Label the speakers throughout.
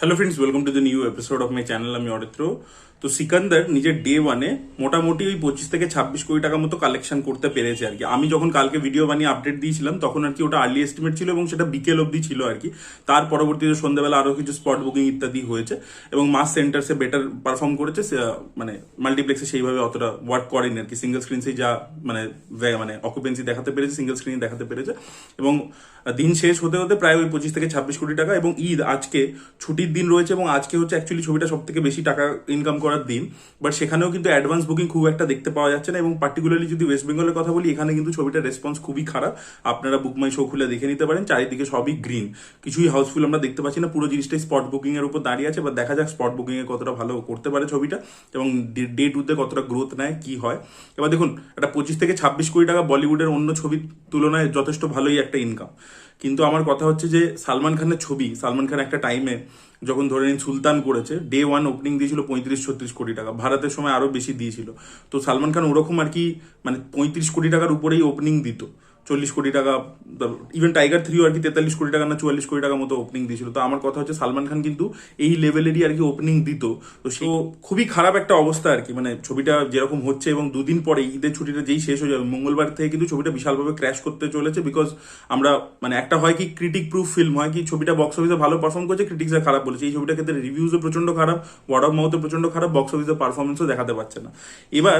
Speaker 1: Hello friends welcome to the new episode of my channel আমি অরিত্র তো সিকান্দার নিজের day ওয়ানে মোটামুটি ওই পঁচিশ থেকে ছাব্বিশ কোটি টাকা মতো কালেকশন করতে পেরেছে আর কি। আমি যখন কালকে ভিডিও বানিয়ে আপডেট দিয়েছিলাম, তখন আর কি ওটা আর্লি এস্টিমেট ছিল এবং সেটা বিকেল অবধি ছিল আর কি। তার পরবর্তীতে সন্ধ্যাবেলা আরও কিছু স্পট বুকিং ইত্যাদি হয়েছে এবং মাস সেন্টার্সে বেটার পারফর্ম করেছে মানে মাল্টিপ্লেক্সে সেইভাবে অতটা ওয়ার্ক করেনি আর কি। সিঙ্গেল স্ক্রিনসেই যা মানে মানে অকুপেন্সি দেখাতে পেরেছে সিঙ্গেল স্ক্রিন দেখাতে পেরেছে এবং দিন শেষ হতে হতে প্রায় ওই পঁচিশ থেকে ছাব্বিশ কোটি টাকা এবং ঈদ আজকে ছুটির দিন রয়েছে এবং আজকে হচ্ছে অ্যাকচুয়ালি ছবিটা সব থেকে বেশি টাকা ইনকাম করার দিন। বাট সেখানেও কিন্তু অ্যাডভান্স বুকিং খুব একটা দেখতে পাওয়া যাচ্ছে না এবং পার্টিকুলারলি যদি ওয়েস্ট বেঙ্গলের কথা বলি, এখানে কিন্তু ছবিটার রেসপন্স খুবই খারাপ। আপনারা বুক মাই শো খুলে দেখে নিতে পারেন, চারিদিকে সবই গ্রিন কিছুই হাউসফুল আমরা দেখতে পাচ্ছি না, পুরো জিনিসটাই স্পট বুকিং এর উপর দাঁড়িয়ে আছে বা দেখা যাক স্পট বুকিং এ কতটা ভালো করতে পারে ছবিটা এবং ডে টুতে কতটা গ্রোথ নেয়, কি হয়। এবার দেখুন, একটা পঁচিশ থেকে ছাব্বিশ কোটি টাকা বলিউডের অন্য ছবির তুলনায় যথেষ্ট ভালোই একটা ইনকাম কিন্তু আমার কথা হচ্ছে যে সালমান খানের ছবি, সালমান খান একটা টাইমে যখন ধরে নিন সুলতান করেছে ডে ওয়ান ওপেনিং দিয়েছিল পঁয়ত্রিশ ছত্রিশ কোটি টাকা, ভারতের সময় আরও বেশি দিয়েছিল। তো সালমান খান ওরকম আর কি মানে পঁয়ত্রিশ কোটি টাকার উপরেই ওপেনিং দিত। চল্লিশ কোটি টাকা ইভেন টাইগার থ্রিও আর কি তেতাল্লিশ কোটি টাকা না চুয়াল্লিশ কোটি টাকার মতো ওপেনিং দিয়েছিল। তো আমার কথা হচ্ছে সালমান খান কিন্তু এই লেভেলেরই আর কি ওপেনিং দিত। তো সে খুবই খারাপ একটা অবস্থা আর কি। মানে ছবিটা যেরকম হচ্ছে এবং দুদিন পরে ঈদের ছুটিটা যেই শেষ হয়ে যাবে মঙ্গলবার থেকে কিন্তু ছবিটা বিশালভাবে ক্র্যাশ করতে চলেছে বিকজ আমরা মানে একটা হয় কি ক্রিটিক প্রুফ ফিল্ম হয় কি ছবিটা বক্স অফিসে ভালো পারফর্ম করছে ক্রিটিক্সরা খারাপ বলেছে। এই ছবিটার ক্ষেত্রে রিভিউজও প্রচণ্ড খারাপ ওয়ার্ড অফ মাউথও প্রচণ্ড খারাপ বক্স অফিসে পারফরমেন্সও দেখাতে পারছে না। এবার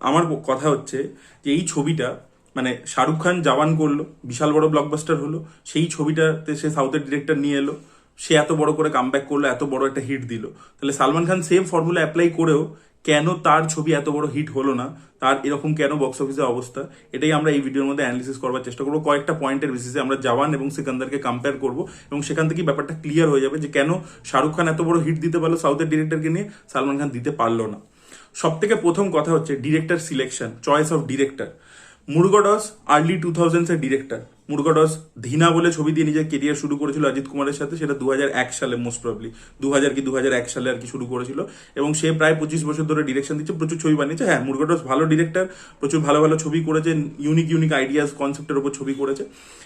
Speaker 1: আমার কথা হচ্ছে যে এই ছবিটা মানে শাহরুখ খান জওয়ান করল, বিশাল বড় ব্লকবাস্টার হলো, সেই ছবিটাতে সে সাউথের ডিরেক্টর নিয়ে এলো, সে এত বড় করে কামব্যাক করল, এত বড় একটা হিট দিল। তাহলে Salman Khan same formula apply করেও কেন তার ছবি এত বড় হিট হলো না? তার এরকম কেন বক্স অফিসের অবস্থা? এটাই আমরা এই ভিডিওর মধ্যে অ্যানালিসিস করবার চেষ্টা করব। কয়েকটা পয়েন্টের বেসিসে আমরা জওয়ান এবং সিকান্দারকে কম্পেয়ার করব এবং সেখান থেকে ব্যাপারটা ক্লিয়ার হয়ে যাবে যে কেন শাহরুখ খান এত বড় হিট দিতে পারল সাউথের ডিরেক্টরকে নিয়ে, সালমান খান দিতে পারল না। সব থেকে প্রথম কথা হচ্ছে director selection choice of director Murugadoss early two থাউজেন্ডসের director Murugadoss Dheena বলে ছবি দিয়ে নিজের কেরিয়ার শুরু করেছিল অজিত কুমারের সাথে, সেটা দু হাজার এক সালে মোস্ট প্রবলি দু হাজার কি দু হাজার এক সালে আর কি শুরু করেছিল। এবং সে প্রায় পঁচিশ বছর ধরে ডিরেকশন দিচ্ছে, প্রচুর ছবি বানিয়েছে। হ্যাঁ মুরগডস ভালো ডিরেক্টর প্রচুর ভালো ভালো ছবি করেছে ইউনিক ইউনিক আইডিয়াস কনসেপ্টের উপর ছবি করেছে।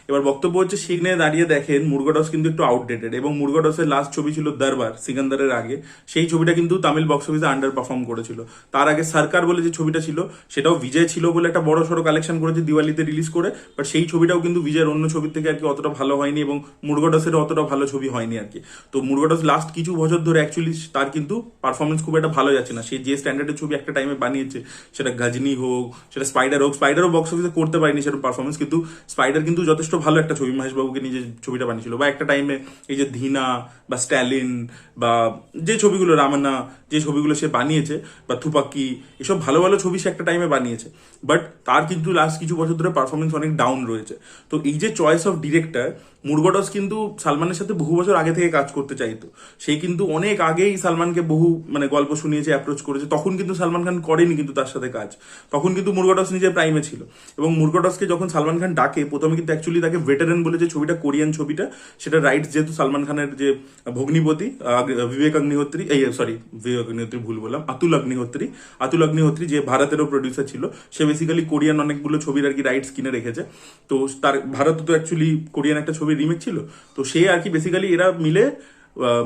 Speaker 1: এবার বক্তব্য হচ্ছে সেখানে দাঁড়িয়ে দেখেন, মুরগডস কিন্তু একটু আউটডেটেড এবং মুরগডসের লাস্ট ছবি ছিল দরবার, সিকান্দারের আগে। সেই ছবিটা কিন্তু তামিল বক্স অফিসে আন্ডার পারফর্ম করেছিল। তার আগে সরকার বলে যে ছবিটা ছিল, সেটাও বিজয় ছিল বলে একটা বড় সড়ো কালেকশন করেছে দিওয়ালিতে রিলিজ করে। বাট সেই ছবিটাও কিন্তু বিজয়ের অন্য ছবির থেকে আর কি অতটা ভালো হয়নি এবং মুরগডসেরও অতটা ভালো ছবি হয়নি আর কি। তো মুরগডস লাস্ট কিছু বছর ধরে অ্যাকচুয়ালি তার কিন্তু পারফরমেন্স খুব একটা ভালো যাচ্ছে না। সে যে স্ট্যান্ডার্ডের ছবি একটা টাইমে বানিয়েছে, সেটা গাজনি হোক, সেটা স্পাইডার হোক স্পাইডারও বক্স অফিসে করতে পারেনি সেটা পারফরমেন্স কিন্তু স্পাইডার কিন্তু যথেষ্ট ভালো একটা ছবি। মহেশবাবুকে নিয়ে যে ছবিটা বানিয়েছিল, বা একটা টাইমে এই যে ধীনা বা স্ট্যালিন বা যে ছবিগুলো রামান্না যে ছবিগুলো সে বানিয়েছে বা থুপাক্কি, এসব ভালো ভালো ছবি সে একটা টাইমে বানিয়েছে। বাট তার কিন্তু লাস্ট কিছু বছর ধরে পারফরমেন্স অনেক ডাউন রয়েছে। তো এই যে চয়েস অফ ডিরেক্টর মুরগডস কিন্তু সালমানের সাথে বহু বছর আগে থেকে কাজ করতে চাইতো। সে কিন্তু অনেক আগেই সালমানকে বহু মানে গল্প শুনিয়েছে অ্যাপ্রোচ করেছে। তখন কিন্তু সালমান খান করেনি কিন্তু তার সাথে কাজ। তখন কিন্তু মুরগডস নিজের প্রাইমে ছিল। এবং মুরগডসকে যখন সালমান খান ডাকে, প্রথমে কিন্তু অ্যাকচুয়ালি তাকে ভেটারেন বলে যে ছবিটা, কোরিয়ান ছবিটা, সেটা রাইটস যেহেতু সালমান খানের যে ভগ্নিপতি বিবেক অগ্নিহোত্রী, এই সরি বিবেক অগ্নিহোত্রী ভুল বললাম, আতুল অগ্নিহোত্রী আতুল অগ্নিহোত্রী যে ভারতেরও প্রডিউসার ছিল, সে বেসিক্যালি কোরিয়ান অনেকগুলো ছবির আর কি রাইটস কিনে রেখেছে। তো তার, ভারত তো অ্যাকচুয়ালি কোরিয়ান একটা ছবির রিমেক ছিল, তো সে আর কি বেসিক্যালি এরা মিলে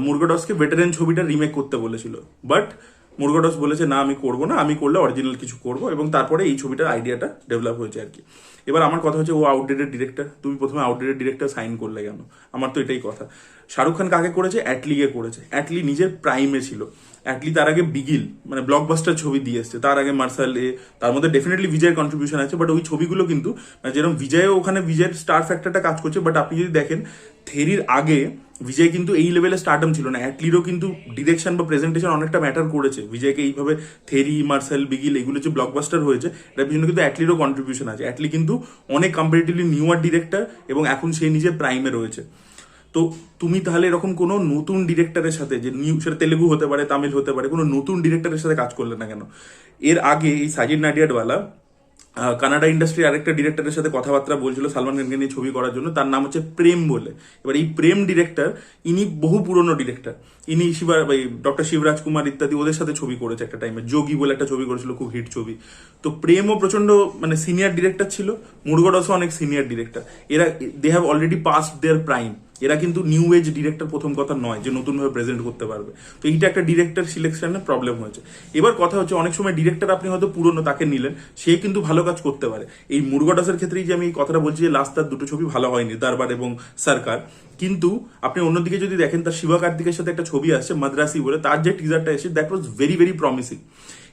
Speaker 1: মুরগোডসকে ভেটারেন ছবিটা রিমেক করতে বলেছিল। বাট মুরগডস বলেছে, না, আমি করব না, আমি করলে অরিজিনাল কিছু করব। এবং তারপরে এই ছবিটার আইডিয়াটা ডেভেলপ হয়েছে আর কি। এবার আমার কথা হচ্ছে, ও আউটডেটেড ডিরেক্টর তুমি প্রথমে আউটডেটেড ডিরেক্টর সাইন করলে কেন? আমার তো এটাই কথা। শাহরুখ খান কাকে করেছে? অ্যাটলিকে করেছে। অ্যাটলি নিজের প্রাইমে ছিল। অ্যাটলি তার আগে বিগিল মানে ব্লকবাস্টার ছবি দিয়ে এসছে। তার আগে মার্শাল এ তার মধ্যে ডেফিনেটলি বিজয়ের কন্ট্রিবিউশন আছে বাট ওই ছবিগুলো কিন্তু মানে যেরকম বিজয়ও ওখানে বিজয়ের স্টার ফ্যাক্টরটা কাজ করছে বাট আপনি যদি দেখেন থেরির আগে বিজয় কিন্তু এই লেভেলে স্টার্টম ছিল না। অ্যাটলিরও কিন্তু ডিরেকশন বা প্রেজেন্টেশন অনেকটা ম্যাটার করেছে। বিজয়কে এইভাবে থেরি মার্সেল বিগিল এগুলো যে ব্লকবাস্টার হয়েছে, এটার পিছনে কিন্তু অ্যাটলিরও কন্ট্রিবিউশন আছে। অ্যাটলি কিন্তু অনেক কম্পারেটিভলি নিউয়ার ডিরেক্টর এবং এখন সে নিজে প্রাইমে রয়েছে। তো তুমি তাহলে এরকম কোনো নতুন ডিরেক্টরের সাথে যে নিউ সেটা তেলেগু হতে পারে, তামিল হতে পারে, কোনো নতুন ডিরেক্টরের সাথে কাজ করলে না কেন? এর আগে এই সাজিদ নাডিয়াডওয়ালা কানাডা ইন্ডাস্ট্রির আরেকটা ডিরেক্টরের সাথে কথাবার্তা বলছিল সালমান খানকে নিয়ে ছবি করার জন্য। তার নাম হচ্ছে প্রেম বলে। এবার এই প্রেম ডিরেক্টর ইনি বহু পুরনো ডিরেক্টর ইনি শিবা ডক্টর শিবরাজ কুমার ইত্যাদি ওদের সাথে ছবি করেছে একটা টাইমে যোগী বলে একটা ছবি করেছিল, খুব হিট ছবি। তো প্রেমও প্রচণ্ড মানে সিনিয়র ডিরেক্টর ছিল। মুরগডসও অনেক সিনিয়র ডিরেক্টর এরা they have already past their prime এরা কিন্তু নিউ এজ ডিরেক্টর প্রথম কথা নয় যে নতুনভাবে প্রেজেন্ট করতে পারবে। তো এইটা একটা ডিরেক্টর সিলেকশনে প্রবলেম হয়েছে। এবার কথা হচ্ছে, অনেক সময় ডিরেক্টর আপনি হয়তো পুরনো তাকে নিলেন, সে কিন্তু ভালো কাজ করতে পারে। এই মুরগডাসের ক্ষেত্রেই যে আমি কথাটা বলছি যে, লাস্ট তার দুটো ছবি ভালো হয়নি, দারবার এবং সরকার। কিন্তু আপনি অন্যদিকে যদি দেখেন তার শিবা কার্তিকের সাথে একটা ছবি আসছে মাদ্রাসি বলে, তার যে টিজারটা এসে that was very very promising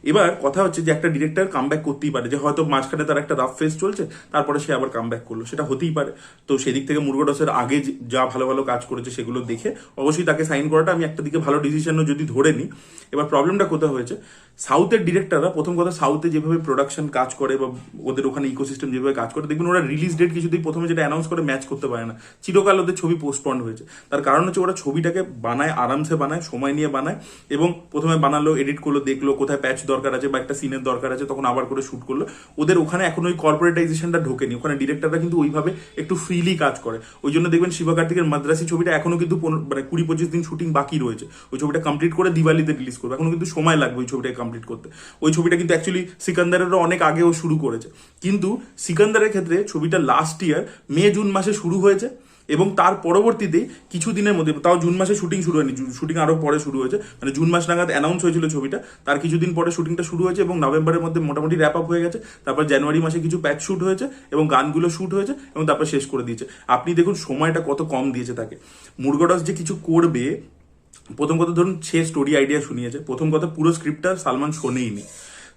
Speaker 1: এবার কথা হচ্ছে যে একটা ডিরেক্টর কামব্যাক করতেই পারে, যে হয়তো মাঝখানে তার একটা রাফ ফেস চলছে, তারপরে সে আবার কামব্যাক করল, সেটা হতেই পারে। তো সেদিক থেকে মুরগোডসের আগে যে- ভালো ভালো কাজ করেছে সেগুলো দেখে অবশ্যই তাকে সাইন করাটা আমি একটা দিকে ভালো ডিসিশনও যদি ধরে নিই। এবার প্রবলেমটা কোথায় হয়েছে? সাউথের ডিরেক্টররা প্রথম কথা সাউথে যেভাবে প্রোডাকশন কাজ করে বা ওদের ওখানে ইকোসিস্টেম যেভাবে কাজ করে, দেখবেন ওরা রিলিজ ডেট কিছুতেই প্রথমে যেটা অ্যানাউন্স করে ম্যাচ করতে পারে না। চিরকাল ওদের ছবি পোস্টপন্ড হয়েছে। তার কারণ হচ্ছে ওরা ছবিটাকে বানায়, আরামসে বানায়, সময় নিয়ে বানায় এবং প্রথমে বানালো এডিট করল, দেখল, কোথায় প্যাচ দরকার আছে বা একটা সিনের দরকার আছে, তখন আবার করে শুট করল। ওদের ওখানে এখন ওই কর্পোরেটাইজেশনটা ঢোকেনি। ওখানে ডিরেক্টররা কিন্তু ওইভাবে একটু ফ্রিলি কাজ করে। ওই জন্য দেখবেন শিবা কার্তিকের মাদ্রাসি ছবিটা এখনও কিন্তু মানে কুড়ি, পঁচিশ দিন শুটিং বাকি রয়েছে। ওই ছবিটা কমপ্লিট করে দিওয়ালিতে রিলিজ করবে। এখনও কিন্তু সময় লাগবে ওই ছবিটাকে কমপ্লিট করতে। ওই ছবিটা কিন্তু অ্যাকচুয়ালি সিকান্দারেরও অনেক আগেও শুরু করেছে। কিন্তু সিকান্দারের ক্ষেত্রে ছবিটা লাস্ট ইয়ার মে, জুন মাসে শুরু হয়েছে। এবং তার পরবর্তীতে কিছু দিনের মধ্যে, তাও জুন মাসে শুটিং শুরু হয়নি শুটিং আরও পরে শুরু হয়েছে মানে জুন মাস নাগাদ অ্যানাউন্স হয়েছিল ছবিটা, তার কিছুদিন পরে শুটিংটা শুরু হয়েছে এবং নভেম্বরের মধ্যে মোটামুটি র্যাপ আপ হয়ে গেছে, তারপর জানুয়ারি মাসে কিছু প্যাচ শুট হয়েছে এবং গানগুলো শুট হয়েছে এবং তারপর শেষ করে দিয়েছে। আপনি দেখুন সময়টা কত কম দিয়েছে তাকে। মুরগডস যে কিছু করবে, প্রথম কথা ধরুন সে স্টোরি আইডিয়া শুনিয়েছে, প্রথম কথা পুরো স্ক্রিপ্টটা সালমান শোনেইনি।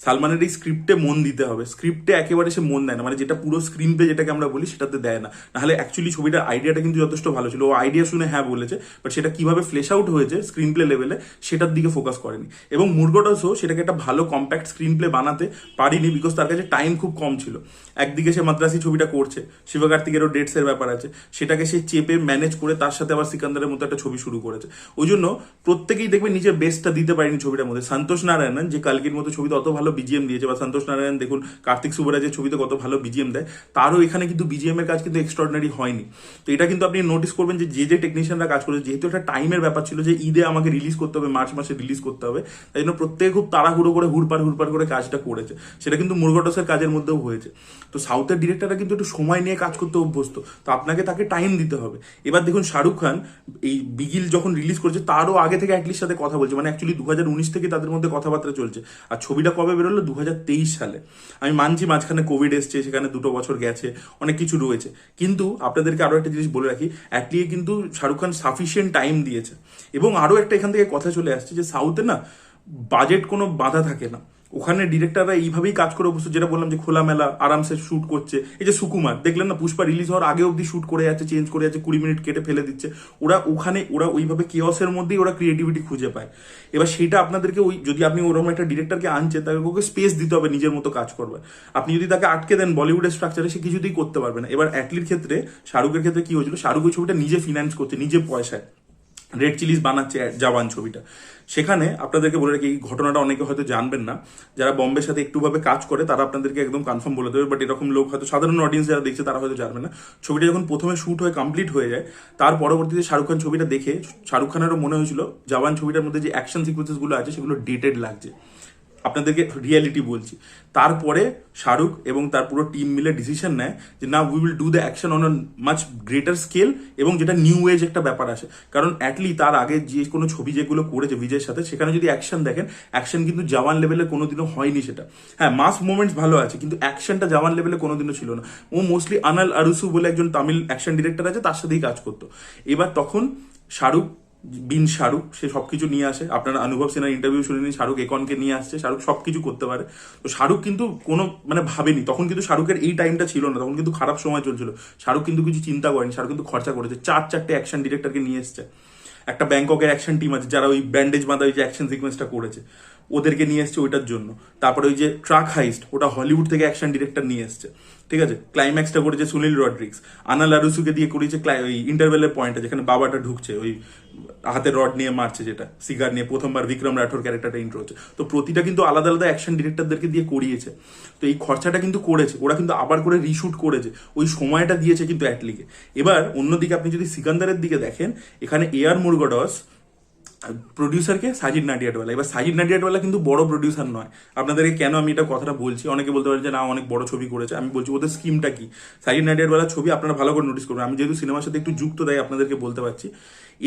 Speaker 1: সালমানের এই স্ক্রিপ্টে মন দিতে হবে। স্ক্রিপ্টে একেবারে সে মন দেয় না। মানে যেটা পুরো স্ক্রিন পে যেটাকে আমরা বলি, সেটাতে দেয় না। নাহলে অ্যাকচুয়ালি ছবিটার আইডিয়াটা কিন্তু যথেষ্ট ভালো ছিল। ও আইডিয়া শুনে হ্যাঁ বলেছে বাট সেটা কীভাবে ফ্লেশ আউট হয়েছে স্ক্রিন প্লে লেভেলে সেটার দিকে ফোকাস করেনি। এবং মুরগোটাসও সেটাকে একটা ভালো কম্প্যাক্ট স্ক্রিন প্লে বানাতে পারিনি বিকজ তার কাছে টাইম খুব কম ছিল। একদিকে সে মাদ্রাসি ছবিটা করছে, শিবকার্তিকেরও ডেটসের ব্যাপার আছে। সেটাকে সে চেপে ম্যানেজ করে তার সাথে আবার সিকান্দারের মতো একটা ছবি শুরু করেছে। ওই জন্য প্রত্যেকেই দেখবে নিজের বেস্টটা দিতে পারেনি ছবিটার মধ্যে। সন্তোষ নারায়ণন যে কালকির মতো ছবিতে অত ভালো বিজিএম দিয়েছে, বা সন্তোষ নারায়ণ, দেখুন, কার্তিক সুবরাজের ছবিতে কত ভালো বিজিএম দেয়, তারও এখানে কিন্তু বিজিএম এর কাজ কিন্তু এক্সট্রাঅর্ডিনারি হয়নি। তো এটা কিন্তু আপনি নোটিস করবেন যে যে যে টেকনিশিয়ানরা কাজ করেছে, যেহেতু একটা টাইমের ব্যাপার ছিল যে, ঈদে আমাকে রিলিজ করতে হবে মার্চ মাসে রিলিজ করতে হবে, তাই জন্য প্রত্যেকে খুব তাড়াহুড়ো করে হুড়পার হুড়পার করে কাজটা করেছে। সেটা কিন্তু মুরগটসের কাজের মধ্যেও হয়েছে। তো সাউথের ডিরেক্টররা কিন্তু একটু সময় নিয়ে কাজ করতে অভ্যস্ত, তো আপনাকে তাকে টাইম দিতে হবে। এবার দেখুন, শাহরুখ খান, এই বিগিল যখন রিলিজ করেছে, তারও আগে থেকে অ্যাটলিস্ট সাথে কথা বলছে মানে অ্যাকচুয়ালি দু থেকে তাদের মধ্যে কথাবার্তা চলছে। আর ছবিটা কবে বেরোলো দু সালে। আমি মানছি মাঝখানে কোভিড এসছে, সেখানে দুটো বছর গেছে, অনেক কিছু রয়েছে। কিন্তু আপনাদেরকে আরও একটা জিনিস বলে রাখি অ্যাটলিয়ে কিন্তু শাহরুখ খান সাফিসিয়েন্ট টাইম দিয়েছে। এবং আরও একটা এখান থেকে কথা চলে আসছে যে সাউথে না বাজেট কোনো বাধা থাকে না। ওখানে ডিরেক্টররা এইভাবেই কাজ করে অবশ্য যেটা বললাম যে খোলামেলা আরামসে শুট করছে। এই যে সুকুমার, দেখলেন না পুষ্পা রিলিজ হওয়ার আগে অবধি শুট করে যাচ্ছে চেঞ্জ করে যাচ্ছে, কুড়ি মিনিট কেটে ফেলে দিচ্ছে। ওরা ওখানে, ওরা ওইভাবে কেওসের মধ্যেই ওরা ক্রিয়েটিভিটি খুঁজে পায়। এবার সেটা আপনাদেরকে ওই, যদি আপনি ওরকম একটা ডিরেক্টরকে আনছে তাকে ওকে স্পেস দিতে হবে, নিজের মতো কাজ করবে। আপনি যদি তাকে আটকে দেন বলিউডের স্ট্রাকচারে সে কিছুতেই করতে পারবে না। এবার অ্যাটলির ক্ষেত্রে, শাহরুখের ক্ষেত্রে কি হয়েছিল? শাহরুখ ওই ছবিটা নিজে ফিনান্স করছে, নিজে পয়সায়। রেড চিলিস বানাচ্ছে জাবান ছবিটা। সেখানে আপনাদেরকে বলে রাখি, এই ঘটনাটা অনেকে হয়তো জানবেন না। যারা বম্বের সাথে একটুভাবে কাজ করে, তারা আপনাদেরকে একদম কনফার্ম বলে দেবে বাট এরকম লোক হয়তো, সাধারণ অডিয়েন্স যারা দেখছে, তারা হয়তো জানবে না। ছবিটা যখন প্রথমে শ্যুট হয়ে কমপ্লিট হয়ে যায়, তার পরবর্তীতে শাহরুখ খান ছবিটা দেখে, শাহরুখ খানেরও মনে হয়েছিল জাবান ছবিটার মধ্যে যে অ্যাকশন সিকোয়েন্সেসগুলো আছে, সেগুলো ডেটেড লাগছে। আপনাদেরকে রিয়ালিটি বলছি। তারপরে শাহরুখ এবং তার পুরো টিম মিলে ডিসিশন নেয় যে না we will do the action on much greater scale এবং যেটা নিউ এজ একটা ব্যাপার আসে কারণ অ্যাটলি তার আগে যে কোনো ছবি যেগুলো করেছে বিজয়ের সাথে, সেখানে যদি অ্যাকশন দেখেন অ্যাকশন কিন্তু জওয়ান লেভেলে কোনোদিনও হয়নি সেটা। হ্যাঁ মাস মুভমেন্টস ভালো আছে, কিন্তু অ্যাকশনটা জওয়ান লেভেলে কোনোদিনও ছিল না। ও মোস্টলি আনাল আরুসু বলে একজন তামিল অ্যাকশন ডিরেক্টর আছে, তার সাথেই কাজ করতো। এবার তখন শাহরুখ বিন শাহরুখ, সে সবকিছু নিয়ে আসে। আপনারা অনুভব সিনহার ইন্টারভিউ শুনে নিন, শাহরুখ একনকে নিয়ে আসছে, শাহরুখ সবকিছু করতে পারে। তো শাহরুখ কিন্তু কোনো মানে ভাবেনি। তখন কিন্তু শাহরুখের এই টাইমটা ছিল না, তখন কিন্তু খারাপ সময় চলছিল। শাহরুখ কিন্তু কিছু চিন্তা করেনি, শাহরুখ কিন্তু খরচা করেছে। চার চারটে অ্যাকশন ডিরেক্টরকে নিয়ে এসছে। একটা ব্যাংককের অ্যাকশন টিম আছে, যারা ওই ব্যান্ডেজ বাঁধা ওই যে অ্যাকশন সিকোয়েন্সটা করেছে। ওদেরকে নিয়ে এসছে ওইটার জন্য। তারপরে ওই যে ট্রাক হাইস্ট ওটা হলিউড থেকে অ্যাকশন ডিরেক্টর নিয়ে এসছে। ঠিক আছে? ক্লাইম্যাক্সটা করেছে সুনীল রড্রিক্স আনা লারুসুকে দিয়ে করেছে ক্লাই- ওই ইন্টারভেলের পয়েন্টটা যেখানে বাবাটা ঢুকছে, ওই হাতে রড নিয়ে মারছে যেটা, সিগার নিয়ে প্রথমবার বিক্রম রাঠোর ক্যারেক্টারটা ইন্ট্রো হচ্ছে। তো প্রতিটা কিন্তু আলাদা আলাদা অ্যাকশন ডিরেক্টরদেরকে দিয়ে করিয়েছে। তো এই খরচাটা কিন্তু করেছে, ওরা কিন্তু আবার করে রিশুট করেছে। ওই সময়টা দিয়েছে কিন্তু অ্যাটলিকে এবার অন্যদিকে আপনি যদি সিকান্দারের দিকে দেখেন, এখানে এ আর মুরগডস প্রডিউসারকে সাজিদ নাডিয়াডওয়ালা। এবার সাজিদ নাডিয়াডওয়ালা কিন্তু বড় প্রডিউসার নয়। আপনাদেরকে কেন আমি এটা কথাটা বলছি? অনেকে বলতে পারেন যে, না, অনেক বড় ছবি করেছে। আমি বলছি, ওদের স্কিমটা কি? সাজিদ নাডিয়াডওয়ালার ছবি আপনারা ভালো করে নোটিস করবেন আমি যেহেতু সিনেমার সাথে একটু যুক্ত, তাই আপনাদেরকে বলতে পারছি।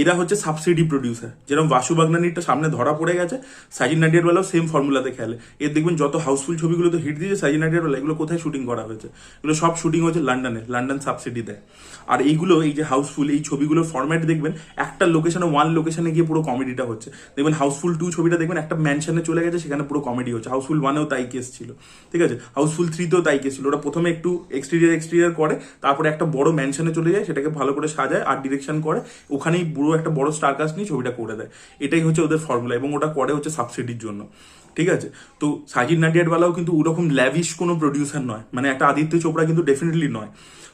Speaker 1: এরা হচ্ছে সাবসিডি প্রডিউসার যেরকম বাসু বাগনানিটা সামনে ধরা পড়ে গেছে, সাজিদ নাডিয়াডওয়ালাও সেম ফর্মুলাতে খেলে। এর দেখবেন যত হাউসফুল ছবিগুলো তো হিট দিয়েছে সাজিদ নাডিয়াডওয়ালা, এগুলো কোথায় শুটিং করা হয়েছে? এগুলো সব শুটিং হয়েছে লন্ডনে লন্ডন সাবসিডি দেয়। আর এইগুলো, এই যে হাউসফুল এই ছবিগুলোর ফরম্যাট দেখবেন, একটা লোকেশনে ওয়ান লোকেশনে গিয়ে পুরো কমেডিটা হচ্ছে। দেখবেন হাউসফুল টু ছবিটা দেখবেন একটা ম্যানশনে চলে গেছে, সেখানে পুরো কমেডি হচ্ছে। হাউসফুল ওয়ানেও তাই কেস ছিল। ঠিক আছে? হাউসফুল থ্রিতেও তাই কেস ছিল। ওরা প্রথমে একটু এক্সটেরিয়ার এক্সটেরিয়ার করে, তারপরে একটা বড় ম্যানশনে চলে যায়, সেটাকে ভালো করে সাজায় আর ডিরেকশন করে, ওখানেই পুরো একটা বড় স্টার কাস্ট নিয়ে ছবিটা করে দেয়। এটাই হচ্ছে ওদের ফর্মুলা এবং ওটা করে হচ্ছে সাবসিডির জন্য। ঠিক আছে? তো সাজিদ নাডিয়াডওয়ালাও কিন্তু ওরকম ল্যাভিশ কোনো প্রডিউসার নয়। মানে একটা আদিত্য চোপড়া কিন্তু ডেফিনেটলি নয়।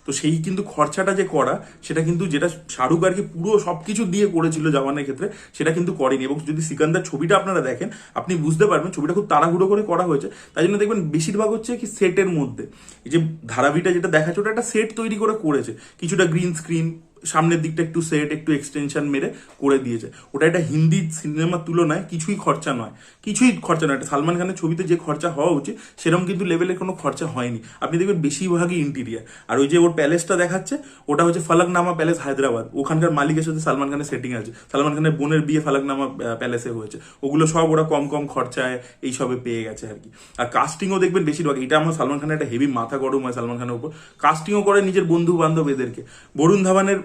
Speaker 1: তো সেই কিন্তু খরচাটা যে করা, সেটা কিন্তু যেটা শাহরুখ আর কি পুরো সব কিছু দিয়ে করেছিল জওয়ানের ক্ষেত্রে, সেটা কিন্তু করেনি। এবং যদি সিকান্দার ছবিটা আপনারা দেখেন, আপনি বুঝতে পারবেন ছবিটা খুব তাড়াহুড়ো করে করা হয়েছে। তাই জন্য দেখবেন বেশিরভাগ হচ্ছে কি সেটের মধ্যে। এই যে ধারাবিটা যেটা দেখাচ্ছে, ওটা একটা সেট তৈরি করে করেছে। কিছুটা গ্রিন স্ক্রিন সামনের দিকটা একটু সেট একটু এক্সটেনশন মেরে করে দিয়েছে। ওটা একটা হিন্দি সিনেমার তুলনায় কিছুই খরচা নয়। কিছুই খরচা নয়। একটা সালমান খানের ছবিতে যে খরচা হওয়া উচিত, সেরকম কিন্তু লেভেলের কোনো খরচা হয়নি। আপনি দেখবেন বেশিরভাগই ইন্টিরিয়ার আর ওই যে ওর প্যালেসটা দেখাচ্ছে, ওটা হচ্ছে ফালাকনামা প্যালেস হায়দ্রাবাদ। ওখানকার মালিকের সাথে সালমান খানের সেটিং আছে। সালমান খানের বোনের বিয়ে ফালাকনামা প্যালেসে হয়েছে। ওগুলো সব ওরা কম কম খরচায় এইসবে পেয়ে গেছে আর কি। আর কাস্টিংও দেখবেন বেশিরভাগ। এটা আমার সালমান খানের একটা হেভি মাথা গরম হয় সালমান খানের উপর। কাস্টিংও করে নিজের বন্ধু বান্ধব এদেরকে বরুণ ধাবানের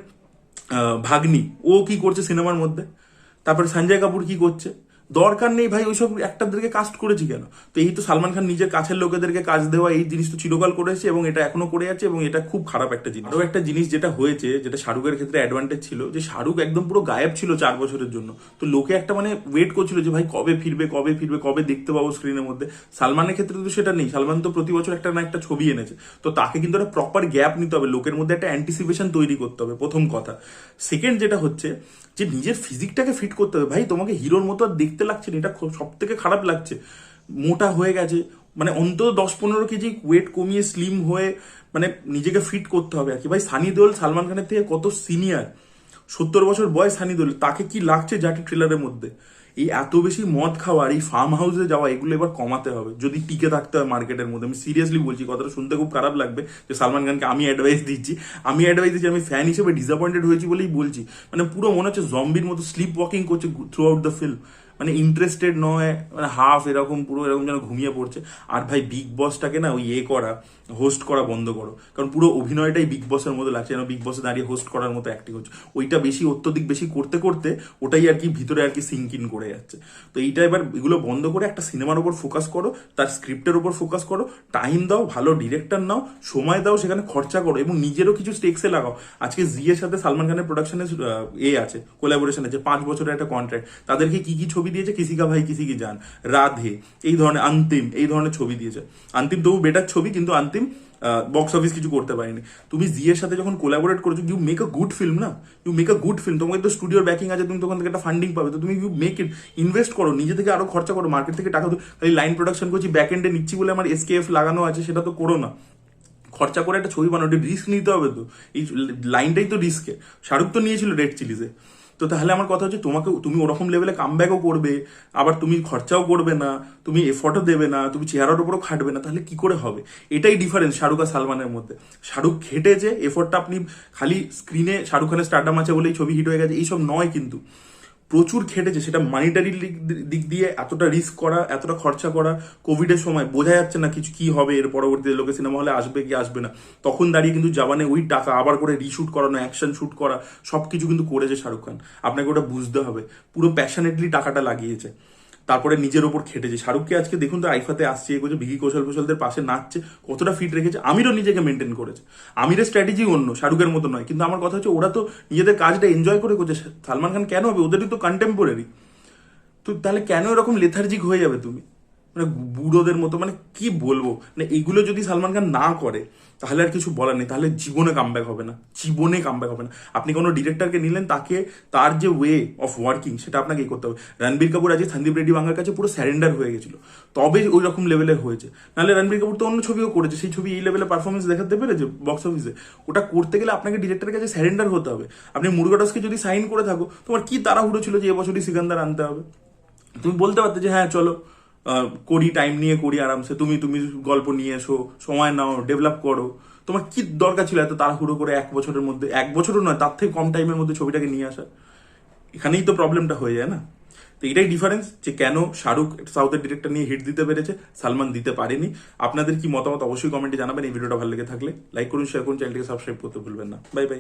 Speaker 1: ভাগ্নি ও কি করছে সিনেমার মধ্যে? তারপরে সঞ্জয় কাপুর কি করছে? দরকার নেই ভাই, ওইসব অ্যাক্টারদেরকে কাস্ট করেছি কেন? তো এই তো সালমান খান নিজের কাছের লোকেদেরকে কাজ দেওয়া, এই জিনিস তো চিরকাল করেছে এবং এটা এখনও করে যাচ্ছে এবং এটা খুব খারাপ একটা জিনিস। আরও একটা জিনিস যেটা হয়েছে, যেটা শাহরুখের ক্ষেত্রে অ্যাডভান্টেজ ছিল, যে শাহরুখ একদম পুরো গায়েব ছিল চার বছরের জন্য। তো লোকে একটা মানে ওয়েট করছিল যে ভাই কবে ফিরবে কবে ফিরবে, কবে দেখতে পাবো স্ক্রিনের মধ্যে। সালমানের ক্ষেত্রে তো সেটা নেই, সালমান তো প্রতি বছর একটা না একটা ছবি এনেছে। তো তাকে কিন্তু একটা প্রপার গ্যাপ নিতে হবে, লোকের মধ্যে একটা অ্যান্টিসিপেশন তৈরি করতে হবে, প্রথম কথা। সেকেন্ড যেটা হচ্ছে যে নিজের ফিজিকটাকে ফিট করতে হবে। ভাই, তোমাকে হিরোর মতো আর দেখতে লাগছে না। এটা সব থেকে খারাপ লাগছে। মোটা হয়ে গেছে। মানে অন্তত দশ পনেরো কেজি ওয়েট কমিয়ে স্লিম হয়ে মানে নিজেকে ফিট করতে হবে আর কি। ভাই, সানি দেওল সালমান খানের থেকে কত সিনিয়র সত্তর বছর বয়স সানি দেওল তাকে কি লাগছে জাটি ট্রেলারের মধ্যে? এই এত বেশি মদ খাওয়ার, এই ফার্ম হাউসে যাওয়া, এগুলো এবার কমাতে হবে। যদি টিকে থাকতে হয় মার্কেটের মধ্যে, আমি সিরিয়াসলি বলছি, কথাটা শুনতে খুব খারাপ লাগবে যে সালমান খানকে আমি অ্যাডভাইস দিচ্ছি। আমি অ্যাডভাইস দিচ্ছি, আমি ফ্যান হিসেবে ডিসঅ্যাপয়েন্টেড হয়েছি বলেই বলছি। মানে পুরো মনে হচ্ছে জম্বির মতো স্লিপ ওয়াকিং করছে থ্রু আউট দ্য ফিল্ম মানে ইন্টারেস্টেড নয় মানে হাফ এরকম পুরো এরকম যেন ঘুমিয়ে পড়ছে। আর ভাই বিগ বসটাকে না ওই এ করা হোস্ট করা বন্ধ করো। কারণ পুরো অভিনয়টাই বিগ বসের মতো লাগছে, যেন বিগ বসে দাঁড়িয়ে হোস্ট করার মতো অ্যাক্টিং হচ্ছে। ওইটা বেশি অত্যধিক বেশি করতে করতে ওটাই আর কি ভিতরে আর কি সিঙ্ক ইন করে যাচ্ছে। তো এইটা এবার এগুলো বন্ধ করে একটা সিনেমার উপর ফোকাস করো, তার স্ক্রিপ্টের উপর ফোকাস করো টাইম দাও, ভালো ডিরেক্টর নাও, সময় দাও, সেখানে খরচা করো এবং নিজেরও কিছু স্টেক্সে লাগাও। আজকে জিয়ের সাথে সালমান খানের প্রোডাকশনে এ আছে কোলাবোরেশন আছে পাঁচ বছরের একটা কন্ট্রাক্ট তাদেরকে কি কি ছবি দিয়েছে কিসিকা ভাই কিসি কি জান, রাধে, এই ধরনের অন্তিম এই ধরনের ছবি দিয়েছে। আন্তিম তবু বেটার ছবি, কিন্তু অন্তিম বক্স অফিস কিছু করতে পারেনি। তুমি জিয়ের সাথে যখন কোলাবোরেট করছ you make a good film না? You make a good film তোমাকে তো স্টুডিওর ব্যাকিং আছে, তুমি তখন থেকে একটা ফান্ডিং পাবে। তো তুমি ইউ মেক ইট ইনভেস্ট করো, নিজে থেকে আরও খরচা করো মার্কেট থেকে টাকা খালি লাইন প্রোডাকশন করছি ব্যাক এন্ডে নিচ্ছি বলে আমার এসকেএফ লাগানো আছে, সেটা তো করো না। খরচা করে একটা ছবি বানাও রিস্ক নিতে হবে তো। এই লাইনটাই তো রিস্কে শাহরুখ তো নিয়েছিল রেড চিলিজে তো তাহলে আমার কথা হচ্ছে তোমাকে, তুমি ওরকম লেভেলে কামব্যাকও করবে, আবার তুমি খরচাও করবে না, তুমি এফর্টও দেবে না, তুমি চেহারার উপরও খাটবে না, তাহলে কি করে হবে? এটাই ডিফারেন্স শাহরুখ আর সালমানের মধ্যে। শাহরুখ খেটেছে এফোর্টটা আপনি খালি স্ক্রিনে শাহরুখ খানের স্টার্টাম আছে বলেই ছবি হিট হয়ে গেছে, এইসব নয় কিন্তু। প্রচুর খেটেছে, সেটা মানিটারি দিক দিয়ে এতটা রিস্ক করা, এতটা খরচা করা কোভিডের সময় বোঝা যাচ্ছে না কিছু কি হবে, এর পরবর্তীতে লোকে সিনেমা হলে আসবে কি আসবে না। তখন দাঁড়িয়ে কিন্তু জাবানে ওই টাকা আবার করে রিশুট করানো অ্যাকশন শ্যুট করা সব কিছু কিন্তু করেছে শাহরুখ খান। আপনাকে ওটা বুঝতে হবে। পুরো প্যাশনেটলি টাকাটা লাগিয়েছে। তারপরে নিজের ওপর খেটেছে। শাহরুখকে আজকে দেখুন তো আইফাতে আসছে এগোছে ভিকি কৌশল ফৌশলদের পাশে নাচছে, কতটা ফিট রেখেছে। আমিরও নিজেকে মেনটেন করেছে। আমিরের স্ট্র্যাটেজি অন্য, শাহরুখের মতো নয়। কিন্তু আমার কথা হচ্ছে, ওরা তো নিজেদের কাজটা এনজয় করে করছে। সালমান খান কেন হবে? ওদেরই তো কন্টেম্পোরারি তো তাহলে কেন এরকম লেথার্জিক হয়ে যাবে তুমি? মানে বুড়োদের মতো মানে কি বলব? মানে এইগুলো যদি সালমান খান না করে, তাহলে আর কিছু বলার নেই। তাহলে জীবনে কামব্যাক হবে না। জীবনে কামব্যাক হবে না। আপনি কোনো ডিরেক্টরকে নিলেন, তাকে তার যে ওয়ে অফ ওয়ার্কিং সেটা আপনাকে করতে হবে। রণবীর কাপুর আজকে সন্দীপ রেড্ডি বাংলার কাছে পুরো স্যারেন্ডার হয়ে গেছিল। তবে ওই রকম লেভেলের হয়েছে। নাহলে রণবীর কাপুর তো অন্য ছবিও করেছে। সেই ছবি এই লেভেলে পারফরমেন্স দেখাতে পেরেছে বক্স অফিসে ওটা করতে গেলে আপনাকে ডিরেক্টরের কাছে স্যারেন্ডার হতে হবে। আপনি মুরগাটাসকে যদি সাইন করে থাকো, তোমার কি তাড়াহুড়ো ছিল যে এবছরই সিকান্দার আনতে হবে? তুমি বলতে পারতে যে হ্যাঁ চলো। করি টাইম নিয়ে করি আরামসে। তুমি তুমি গল্প নিয়ে এসো, সময় নাও ডেভেলপ করো। তোমার কি দরকার ছিল এত তাড়াহুড়ো করে এক বছরের মধ্যে? এক বছরও নয়, তার থেকে কম টাইমের মধ্যে ছবিটাকে নিয়ে আসা। এখানেই তো প্রবলেমটা হয়ে যায় না? তো এটাই ডিফারেন্স যে কেন শাহরুখ সাউথের ডিরেক্টর নিয়ে হিট দিতে পেরেছে, সালমান দিতে পারেনি। আপনাদের কি মতামত অবশ্যই কমেন্টে জানাবেন, এই ভিডিওটা ভালো লেগে থাকলে। লাইক করুন শেয়ার করুন চ্যানেলটিকে সাবস্ক্রাইব করতে ভুলবেন না। Bye bye